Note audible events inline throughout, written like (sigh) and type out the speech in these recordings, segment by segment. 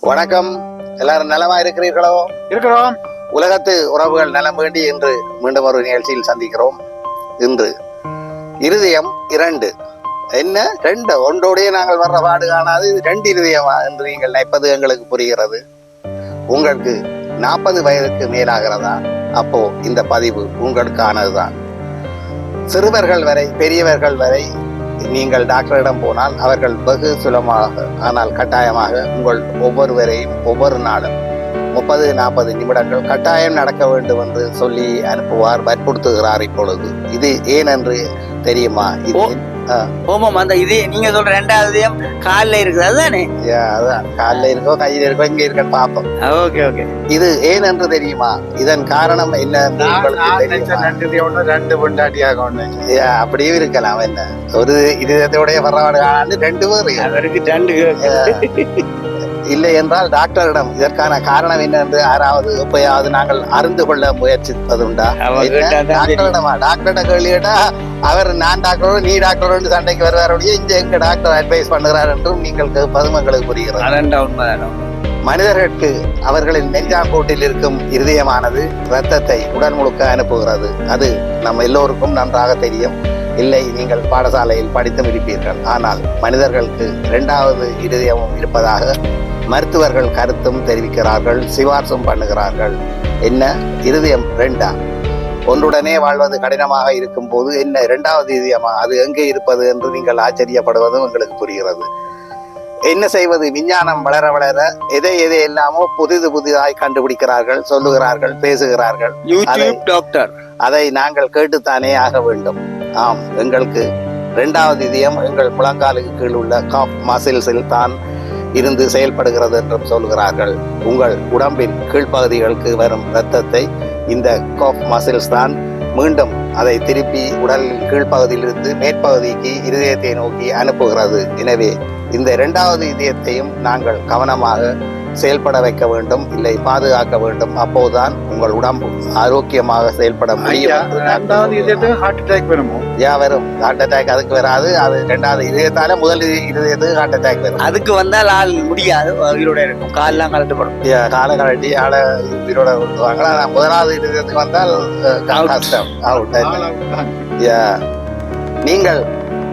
வணக்கம். எல்லாரும் நலமா இருக்கிறீர்களோ? இருக்கிறோம். உலகத்து உறவுகள் நலம் வேண்டி இன்று மீண்டும் ஒரு நிகழ்ச்சியில் சந்திக்கிறோம். இன்று இருதயம் இரண்டு. என்ன? ரெண்டு. ஒன்றோடைய நாங்கள் வர்ற பாடு காணாது. இது ரெண்டு இருதயமா என்று நீங்கள் நினைப்பது எங்களுக்கு புரிகிறது. உங்களுக்கு நாற்பது வயதுக்கு மேலாகிறதா? அப்போ இந்த பதிவு உங்களுக்கானதுதான். சிறுவர்கள் வரை பெரியவர்கள் வரை நீங்கள் டாக்டரிடம் போனால் அவர்கள் வெகு சுலமாக ஆனால் கட்டாயமாக உங்கள் ஒவ்வொருவரையும் ஒவ்வொரு நாளும் முப்பது நாற்பது நிமிடங்கள் கட்டாயம் நடக்க வேண்டும் என்று சொல்லி அனுப்புவார் வற்புறுத்துகிறார் இப்பொழுது. இது ஏன் என்று தெரியுமா? இது ஓமம் அந்த இது நீங்க சொல்ற ரெண்டாவது கால்ல இருக்குது அதுதானே? அதான் காலில் இருக்கோ கையில் இருக்கோ இங்க இருக்கன்னு பார்ப்போம் ஓகே ஓகே. இது ஏன் என்று தெரியுமா? இதன் காரணம் என்ன ரெண்டு ஒண்ணு ரெண்டு பொண்டாட்டியாக ஒண்ணு அப்படியும் இருக்கலாம் என்ன? ஒரு இருதயத்தோடைய வர்றவாடு ஆண்டு ரெண்டு பேர் ரெண்டு இல்லை என்றால் டாக்டரிடம் இதற்கான காரணம் என்ன என்று யாராவது எப்பயாவது நாங்கள் அறிந்து கொள்ள முயற்சிப்பதுண்டா? டாக்டரிடமா? டாக்டர்கிட்ட கேள்வி கேட்டா அவர் நான் டாக்டரோ நீ டாக்டரோ சண்டைக்கு வருவாருடைய இங்க எங்க டாக்டர் அட்வைஸ் பண்ணுகிறார் என்றும் நீங்கள் கேட்பதும் எங்களுக்கு புரிகிறது. மனிதர்களுக்கு அவர்களின் நெஞ்சாங்கூட்டில் இருக்கும் இருதயமானது இரத்தத்தை உடல் முழுக்க அனுப்புகிறது. அது நம்ம எல்லோருக்கும் நன்றாக தெரியும். இல்லை நீங்கள் பாடசாலையில் படித்தும் இருப்பீர்கள். ஆனால் மனிதர்களுக்கு இரண்டாவது இருதயமும் இருப்பதாக மருத்துவர்கள் கருத்தும் தெரிவிக்கிறார்கள் சிபார்சும் பண்ணுகிறார்கள். என்ன? இருதயம் ரெண்டா? ஒன்றுடனே வாழ்வது கடினமாக இருக்கும் போது என்ன? இரண்டாவது இதயமா அது எங்கே இருப்பது என்று நீங்கள் ஆச்சரியப்படுவதும் எங்களுக்கு புரிகிறது. என்ன செய்வது? விஞ்ஞானம் வளர வளர எதை எதை எல்லாமோ புதிது புதிதாய் கண்டுபிடிக்கிறார்கள் சொல்லுகிறார்கள் பேசுகிறார்கள். அதை நாங்கள் கேட்டுத்தானே ஆக வேண்டும். ஆம் எங்களுக்கு இரண்டாவது இதயம் எங்கள் புலங்காலுக்கு கீழ் உள்ள காப் மசில்ஸில் தான் இருந்து செயல்படுகிறது என்றும் சொல்கிறார்கள். உங்கள் உடம்பின் கீழ்ப்பகுதிகளுக்கு வரும் இரத்தத்தை இந்த காப் மசில்ஸ் தான் மீண்டும் அதை திருப்பி உடலின் கீழ்ப்பகுதியிலிருந்து மேற்பகுதிக்கு இருதயத்தை நோக்கி அனுப்புகிறது. எனவே இந்த இரண்டாவது இதயத்தையும் நாங்கள் கவனமாக செயல்பட வைக்க வேண்டும் இல்லை பாதுகாக்க வேண்டும் அப்போதுதான் உங்கள் உடம்பு ஆரோக்கியமாக செயல்பட முடியும். ரெண்டாவது ஹார்ட் அட்டாக் வருமோ? யா வரும். ஹார்ட் அட்டாக் அதுக்கு வராது. அது ரெண்டாவது இதயத்தால முதல் இதயத்துக்கு ஹார்ட் அட்டாக் வரும். அதுக்கு வந்தால் ஆள் முடியாது உயிரோட இருக்கும். கால்லாம் கலட்டுப்படும் காலை கழட்டி ஆளை உயிரோட விட்டுவாங்க ஆனா முதலாவது இதயத்துக்கு வந்தால். கஷ்டம் அவுட். யா. நீங்கள்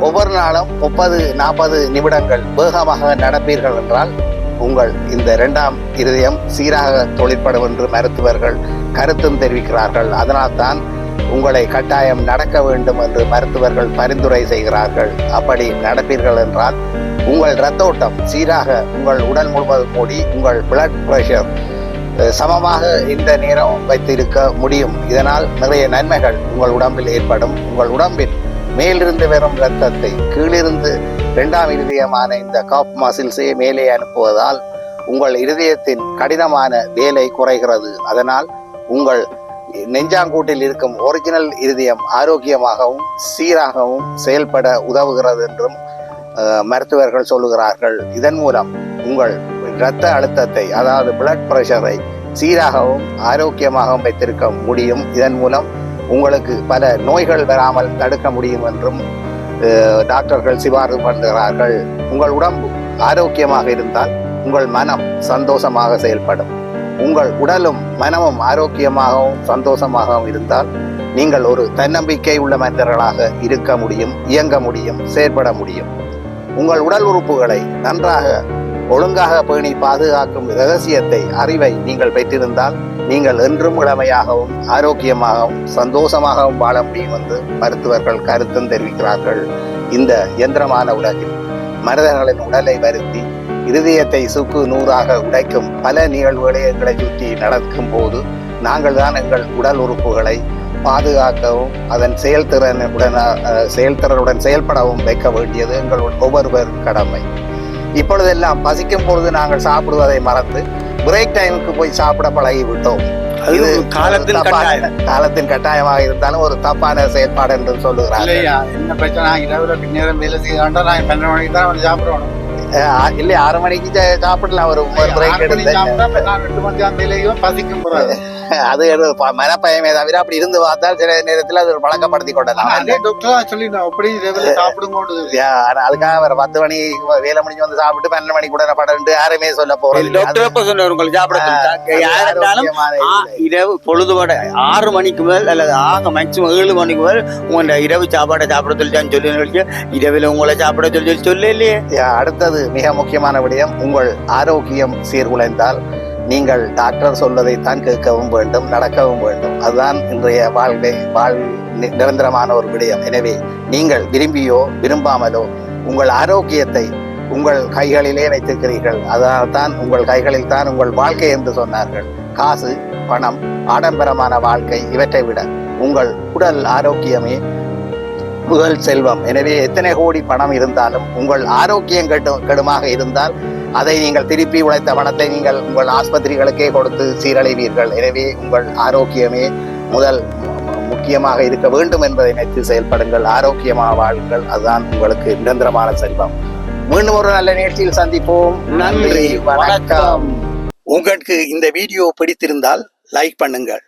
ஒவ்வொரு நாளும் முப்பது நாற்பது நிமிடங்கள் வேகமாக நடப்பீர்கள் என்றால் உங்கள் இந்த இரண்டாம் இருதயம் சீராக தொழிற்படும் என்று மருத்துவர்கள் கருத்தும் தெரிவிக்கிறார்கள். அதனால்தான் உங்களை கட்டாயம் நடக்க வேண்டும் என்று மருத்துவர்கள் பரிந்துரை செய்கிறார்கள். அப்படி நடப்பீர்கள் என்றால் உங்கள் இரத்த ஓட்டம் சீராக உங்கள் உடல் முழுவதும் கூடி உங்கள் பிளட் பிரஷர் சமமாக இந்த நேரம் வைத்திருக்க முடியும். இதனால் நிறைய நன்மைகள் உங்கள் உடம்பில் ஏற்படும். உங்கள் உடம்பில் மேலிருந்து வரும் இரத்தத்தை கீழிருந்து இரண்டாம் இருதயமான இந்த காப் மசில்ஸை மேலே அனுப்புவதால் உங்கள் இருதயத்தின் கடினமான வேலை குறைகிறது. அதனால் உங்கள் நெஞ்சாங்கூட்டில் இருக்கும் ஒரிஜினல் இருதயம் ஆரோக்கியமாகவும் சீராகவும் செயல்பட உதவுகிறது என்றும் மருத்துவர்கள் சொல்லுகிறார்கள். இதன் மூலம் உங்கள் இரத்த அழுத்தத்தை அதாவது பிளட் பிரஷரை சீராகவும் ஆரோக்கியமாகவும் வைத்திருக்க முடியும். இதன் மூலம் உங்களுக்கு பல நோய்கள் வராமல் தடுக்க முடியும் என்றும் டாக்டர்கள் சிபாரிசு பண்ணுகிறார்கள். உங்கள் உடம்பு ஆரோக்கியமாக இருந்தால் உங்கள் மனம் சந்தோஷமாக செயல்படும். உங்கள் உடலும் மனமும் ஆரோக்கியமாகவும் சந்தோஷமாகவும் இருந்தால் நீங்கள் ஒரு தன்னம்பிக்கை உள்ள மனிதர்களாக இருக்க முடியும் இயங்க முடியும் செயற்பட முடியும். உங்கள் உடல் உறுப்புகளை நன்றாக ஒழுங்காக பேணி பாதுகாக்கும் ரகசியத்தை அறிவை நீங்கள் பெற்றிருந்தால் நீங்கள் என்றும் இளமையாகவும் ஆரோக்கியமாகவும் சந்தோஷமாகவும் வாழ முடியும் என்று மருத்துவர்கள் கருத்தும் தெரிவிக்கிறார்கள். இந்த இயந்திரமான உலகில் மனிதர்களின் உடலை வருத்தி இருதயத்தை சுக்கு நூறாக உடைக்கும் பல நிகழ்வுகளை எங்களை சுற்றி நடக்கும் போது நாங்கள் தான் எங்கள் உடல் உறுப்புகளை பாதுகாக்கவும் அதன் செயல்திறனுடன் செயல்திறனுடன் செயல்படவும் வைக்க வேண்டியது எங்கள் ஒவ்வொருவர் கடமை. இப்பொழுதெல்லாம் பசிக்கும் பொழுது நாங்கள் சாப்பிடுவதை மறந்து பிரேக் டைமுக்கு போய் சாப்பிட பழகி விட்டோம் அது இது காலத்தின் காலத்தின் கட்டாயமாக இருந்தாலும் ஒரு தப்பான செயற்பாடு என்று சொல்லுகிறார்கள். இல்லையா? என்ன பிரச்சனை? இரவுல பின்னேரம் வேலை செய்ய வேண்டாம் நான் பன்னெண்டு மணிக்கு தான் அஹ், இல்லை ஆறு மணிக்கு சாப்பிடலாம். ஒரு பிரேக் எடுத்து. பசிக்கும் போறாது. (laughs) அது மனப்பயமே தவிர அப்படி இருந்து பார்த்தால் சில நேரத்தில் அது ஒரு பழக்கப்படுத்தி (laughs) ஆனா அதுக்காக வேற பத்து மணி வேலை முடிஞ்சு வந்து சாப்பிட்டு பன்னெண்டு மணி கூட படம் யாருமே சொல்ல போறது இல்ல. டாக்டர் உங்களுக்கு சாப்பிட. இரவு பொழுதுபட ஆறு மணிக்கு மேல் அல்லது ஆக மேக்சிமம் ஏழு மணிக்கு மேல் உங்க இரவு சாப்பாடை சாப்பிட சொல்லிட்டான்னு சொல்லி சொல்லி இரவில் உங்களை சாப்பிட சொல்லி சொல்ல இல்லையே யா, அடுத்தது மிக முக்கியமான விடயம் உங்கள் ஆரோக்கியம் சீர்குலைந்தால். நீங்கள் டாக்டர் சொல்வதை தான் கேட்கவும் வேண்டும் நடக்கவும் வேண்டும். அதுதான் இன்றைய வாழ்வை வாழ் நி- நிரந்தரமான ஒரு விடயம். எனவே நீங்கள் விரும்பியோ விரும்பாமலோ உங்கள் ஆரோக்கியத்தை உங்கள் கைகளிலே வைத்திருக்கிறீர்கள். அதனால் தான் உங்கள் கைகளில் தான் உங்கள் வாழ்க்கை என்று சொன்னார்கள். காசு பணம் ஆடம்பரமான வாழ்க்கை இவற்றை விட உங்கள் உடல் ஆரோக்கியமே முதல் செல்வம். எனவே எத்தனை கோடி பணம் இருந்தாலும் உங்கள் ஆரோக்கியம் கெட்டு கெடுமாக இருந்தால் அதை நீங்கள் திருப்பி உழைத்த பணத்தை நீங்கள் உங்கள் ஆஸ்பத்திரிகளுக்கே கொடுத்து சீரழிவீர்கள் எனவே உங்கள் ஆரோக்கியமே முதல் முக்கியமாக இருக்க வேண்டும் என்பதை நினைத்து செயல்படுங்கள். ஆரோக்கியமாக வாழுங்கள். அதுதான் உங்களுக்கு நிரந்தரமான செல்வம். மீண்டும் ஒரு நல்ல நிகழ்ச்சியில் சந்திப்போம். நன்றி. வணக்கம். உங்களுக்கு இந்த வீடியோ பிடித்திருந்தால் லைக் பண்ணுங்கள்.